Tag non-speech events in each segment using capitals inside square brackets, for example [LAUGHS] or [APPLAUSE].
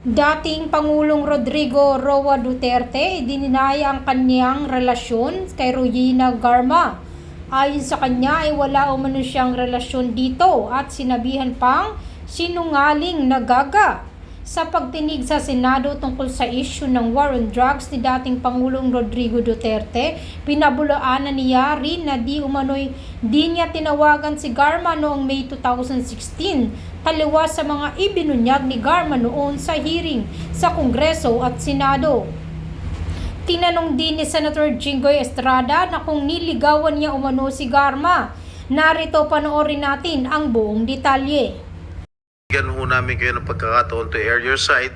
Dating Pangulong Rodrigo Roa Duterte, dininaya ang kanyang relasyon kay Regina Garma. Ayon sa kanya ay wala umano siyang relasyon dito at sinabihan pang sinungaling na gaga. Sa pagtinig sa Senado tungkol sa issue ng war on drugs ni dating Pangulong Rodrigo Duterte, pinabulaanan ni Yari na di umano'y di niya tinawagan si Garma noong May 2016 taliwas sa mga ibinunyag ni Garma noon sa hearing sa Kongreso at Senado. Tinanong din ni Senator Jinggoy Estrada na kung niligawan niya umano si Garma. Narito panoorin natin ang buong detalye. Bigyan ho namin kayo ng pagkakataon to air your side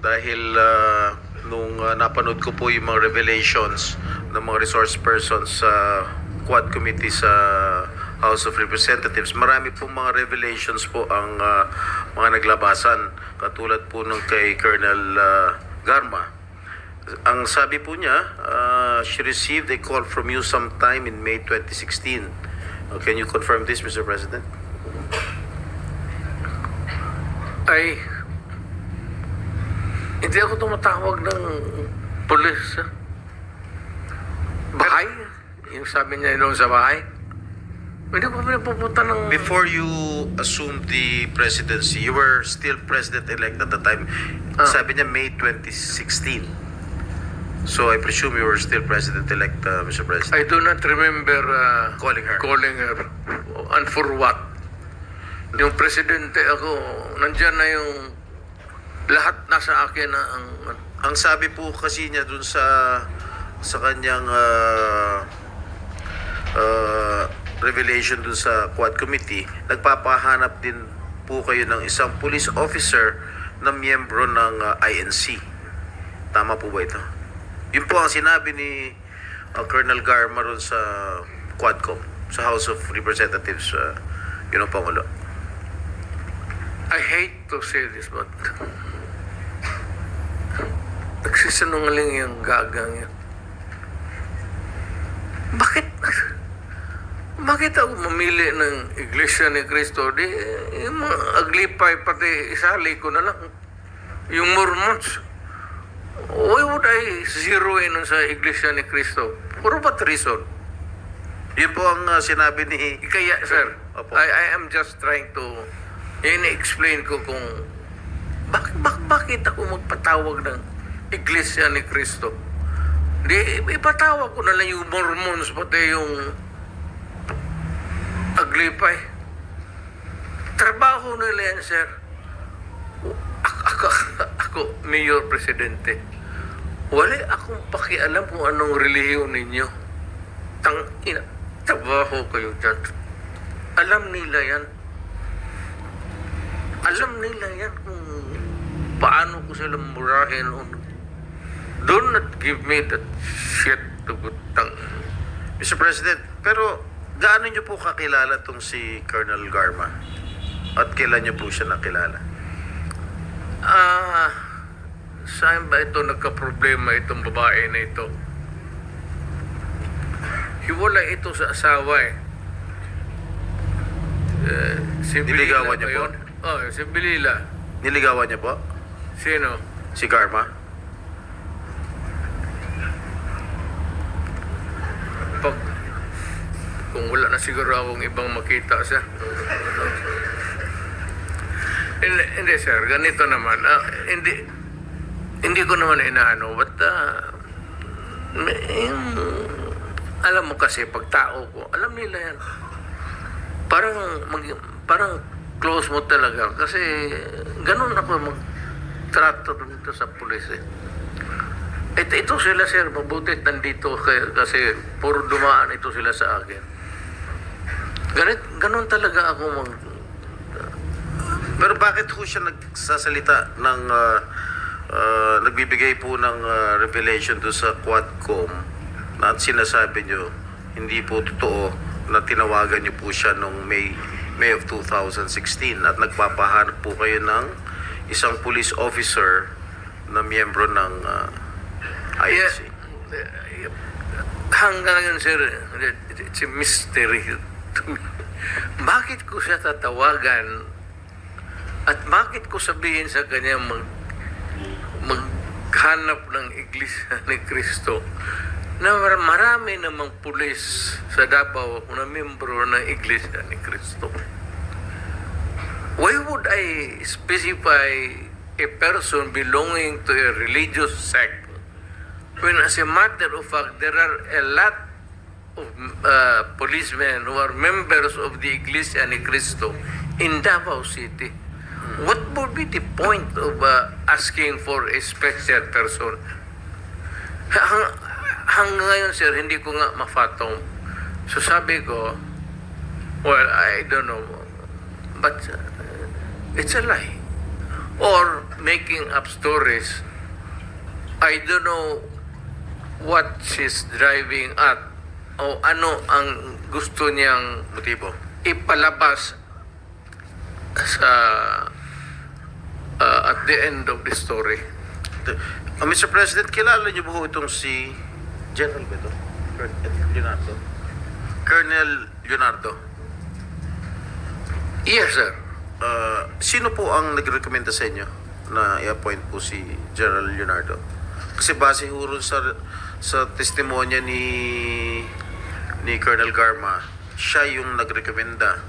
dahil ah, nung ah, napanood ko po yung mga revelations ng mga resource persons sa Quad Committee sa House of Representatives, marami po mga revelations po ang ah, mga naglabasan katulad po nung kay Colonel ah, Garma. Ang sabi po niya, ah, she received a call from you sometime in May 2016. Uh, can you confirm this, Mr. President? Ay hindi ako tumatawag ng pulis. ah. Bahay? Yung sabi niya doon sa bahay? Hindi ko pinapupunta ng... Before you assumed the presidency, you were still president-elect at the time. Ah. Sabi niya May 2016. So I presume you were still president-elect, uh, Mr. President. I do not remember uh, Calling her. calling her. And for what? Yung presidente ako, nandyan na yung lahat nasa akin na ang... Ang sabi po kasi niya dun sa sa kanyang uh, uh, revelation dun sa Quad Committee, nagpapahanap din po kayo ng isang police officer na miyembro ng uh, INC. Tama po ba ito? Yun po ang sinabi ni uh, Colonel Garma ron sa Quadcom, sa House of Representatives, uh, yun ang Pangulo. I hate to say this, but... Nagsisinungaling yung gagang yan. Bakit? Bakit ako mamili ng Iglesia ni Cristo? Di, yung mga aglipay, pati isali ko na lang. Yung Mormons. Why would I zero in sa Iglesia ni Cristo? For what reason? Yun po ang uh, sinabi ni... Kaya, sir, Opo. I, I am just trying to in-explain ko kung bak, bak, bakit ako magpatawag ng Iglesia ni Cristo. Di, ipatawag ko na lang yung Mormons, pati yung Aglipay. Trabaho nila yan, sir. Ako, ako, ako Mayor Presidente. Wala akong pakialam kung anong relihiyon ninyo. Tang ina, trabaho kayo dyan. Alam nila yan. Alam nila yan kung paano ko sila murahin. Do not give me that shit to tang. Mr. President, pero gaano niyo po kakilala tong si Colonel Garma? At kailan niyo po siya nakilala? Ah, saan ba ito nagka-problema itong babae na ito? Hiwala ito sa asawa eh. Eh, si Niligawan Bilila niya ba po? Oh, si Bilila. Niligawan niya po? Sino? Si Garma? Pag kung wala na siguro akong ibang makita siya. hindi, hindi sir, ganito naman. Ah, hindi hindi ko naman inaano, but ah, may- alam mo kasi pag tao ko, alam nila yan. Parang mag, parang close mo talaga kasi ganun ako mag trato dito sa pulis eh. Ito, ito sila sir, mabuti nandito kay, kasi puro dumaan ito sila sa akin. Ganit, ganun talaga ako mag... Pero bakit ho siya nagsasalita ng ah, ah, nagbibigay po ng ah, revelation do sa Quadcom na sinasabi niyo hindi po totoo na tinawagan niyo po siya nung May May of 2016 at nagpapahanap po kayo ng isang police officer na miyembro ng ah, INC. Yeah, hanggang ngayon sir, it's a mystery to me. Bakit ko siya tatawagan at bakit ko sabihin sa kanya mag hinahanap ng Iglesia ni Kristo na mar- marami namang pulis sa Davao na membro ng Iglesia ni Kristo. Why would I specify a person belonging to a religious sect when as a matter of fact there are a lot of uh, policemen who are members of the Iglesia ni Cristo in Davao City. What would be the point of uh, asking for a special person? [LAUGHS] Hang, hanggang ngayon, sir, hindi ko nga mafatong. So sabi ko, well, I don't know, but uh, it's a lie. Or making up stories. I don't know what she's driving at o ano ang gusto niyang Motibo. ipalabas sa uh, at the end of the story. Uh, Mr. President, kilala niyo ba itong si General ba ito? Colonel Leonardo? Colonel Leonardo. Yes, sir. Uh, sino po ang nagrekomenda sa inyo na i-appoint po si General Leonardo? Kasi base ho sa, sa testimonya ni ni Colonel Garma, siya yung nagrekomenda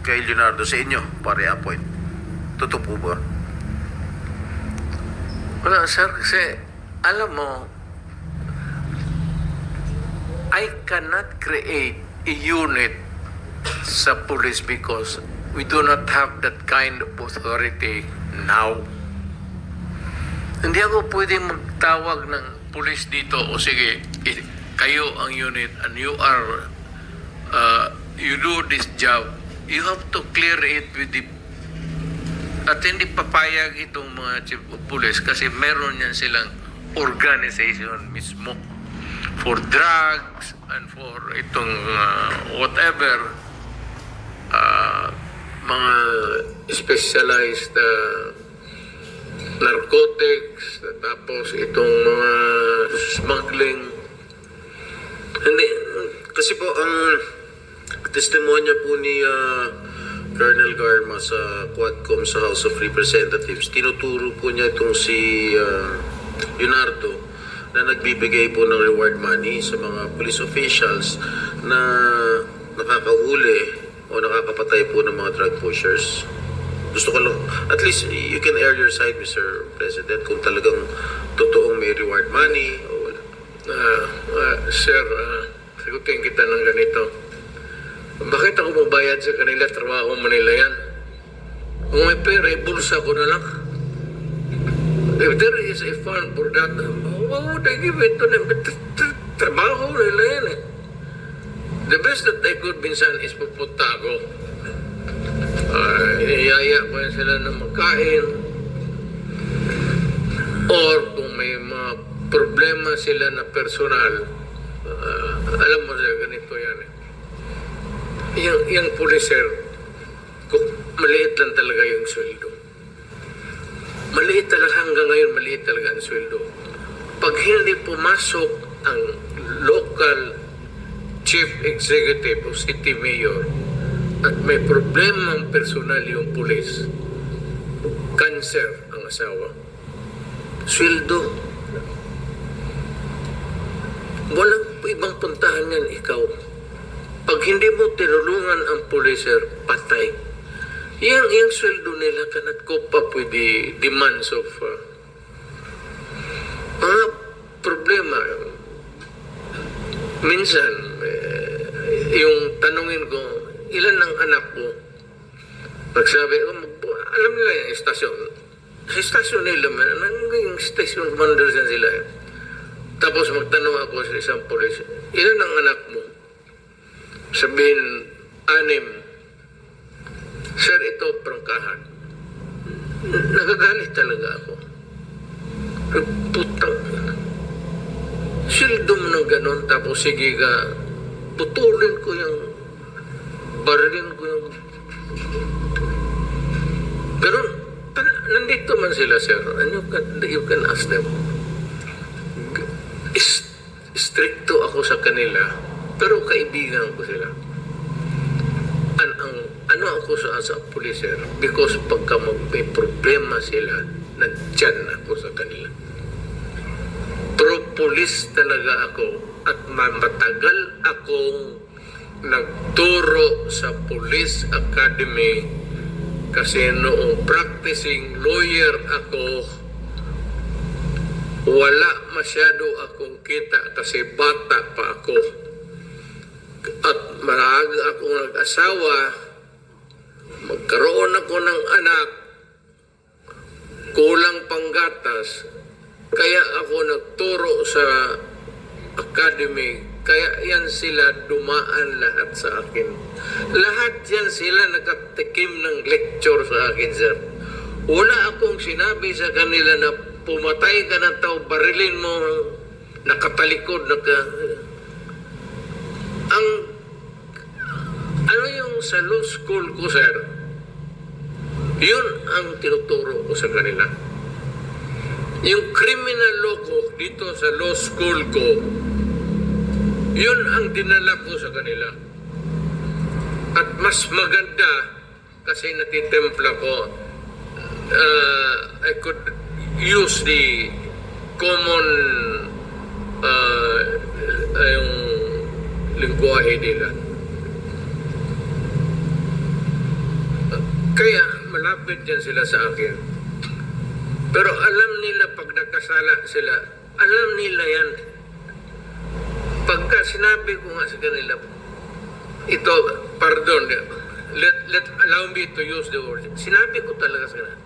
kay Leonardo sa inyo para i-appoint. Totoo po ba? Wala, sir, kasi alam mo, I cannot create a unit sa police because we do not have that kind of authority now. Hindi ako pwede magtawag ng police dito o sige, kayo ang unit and you are uh, you do this job. You have to clear it with the at hindi papayag itong mga chief of police kasi meron yan silang organization mismo for drugs and for itong uh, whatever uh, mga specialized uh, narcotics tapos itong mga smuggling Hindi. Kasi po, ang testimonya po ni ah, Colonel Garma sa Quadcom sa House of Representatives, tinuturo po niya itong si ah, Leonardo na nagbibigay po ng reward money sa mga police officials na nakakahuli o nakakapatay po ng mga drug pushers. Gusto ko lang, at least you can air your side, Mr. President, kung talagang totoong may reward money o wala. Ah, ah, sir, uh, sagutin kita ng ganito. Bakit ako magbayad sa kanila? Trabaho mo nila yan. Kung may pera, ibulsa ko na lang. If there is a fund for that, why would I give it to them? Trabaho nila yan eh. The best that I could minsan is pupunta ako. Uh, iniyaya ko yan sila ng magkain. Or kung may mga problema sila na personal, ah, alam mo sir, ganito yan eh. Yung, yung kung maliit lang talaga yung sweldo. Maliit talaga hanggang ngayon, maliit talaga ang sweldo. Pag hindi pumasok ang local chief executive o city mayor at may problema ang personal yung pulis, cancer ang asawa, sweldo. Walang ibang puntahan yan, ikaw. Pag hindi mo tinulungan ang policer, patay. Yang, yung sweldo nila cannot cope up with the demands of uh, mga problema. Minsan, eh, yung tanungin ko, ilan ang anak mo? Pagsabi, oh, mag- alam nila yung estasyon. Sa estasyon nila, man, yung station commander yan sila. eh. Tapos magtanong ako sa isang polis, ilan ang anak mo? Sabihin, anim. Sir, ito, prangkahan. Nagagalit talaga ako. Putang. Sildo mo ng ganon, tapos sige ka, putulin ko yung, barilin ko yung Ganon. Pan- Nandito man sila, sir. And you can, you can ask them. Stricto ako sa kanila, pero kaibigan ko sila. An, ang, ano ako sa, sa policer? Because pagka may problema sila, nandyan ako sa kanila. Pulis talaga ako at ma- matagal akong nagturo sa Police Academy kasi noong practicing lawyer ako wala masyado akong kita kasi bata pa ako. At maaga akong nag-asawa magkaroon ako ng anak kulang panggatas kaya ako nagturo sa academy. Kaya yan sila dumaan lahat sa akin. Lahat yan sila nakatikim ng lecture sa akin sir. Wala akong sinabi sa kanila na pumatay ka ng tao barilin mo nakatalikod naka ang ano yung sa law school ko sir? Yun ang tinuturo ko sa kanila yung criminal law ko dito sa law school ko yun ang dinala ko sa kanila. At mas maganda kasi natitempla ko uh, I could use the common uh, uh, yung lingwahe nila. Kaya malapit yan sila sa akin pero alam nila pag nagkasala sila alam nila yan pagka sinabi ko nga sa kanila ito pardon let, let allow me to use the word sinabi ko talaga sa kanila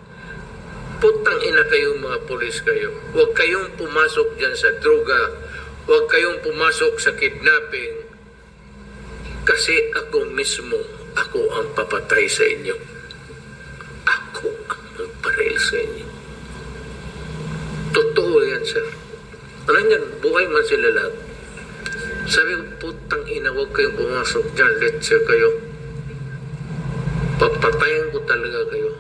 putang ina kayong mga polis kayo. Huwag kayong pumasok dyan sa droga. Huwag kayong pumasok sa kidnapping. Kasi ako mismo, ako ang papatay sa inyo. Ako ang magparil sa inyo. Sir. Alam yan, buhay man sila lahat. Sabi ko, putang ina, huwag kayong pumasok dyan. Let's say kayo. Papatayin ko talaga kayo.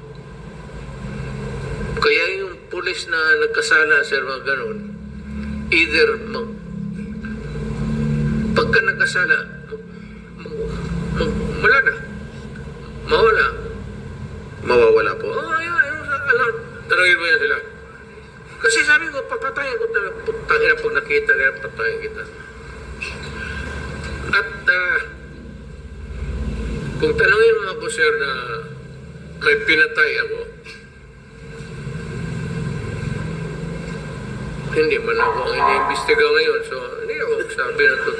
Kaya yung pulis na nagkasala sa mga ganun, either mag, pagka nagkasala, mag, mag, wala na. Mawala. Mawawala po. Oo, oh, ayun, ayun, alam. Tanungin mo yan sila. Kasi sabi ko, papatayin ko talaga. Putang ina, pag nakita ka, patayin kita. At, ah, kung tanungin mo ako, sir, na may pinatay ako, hindi man ako ang iniimbestiga ngayon. So, hindi ako sabi na to.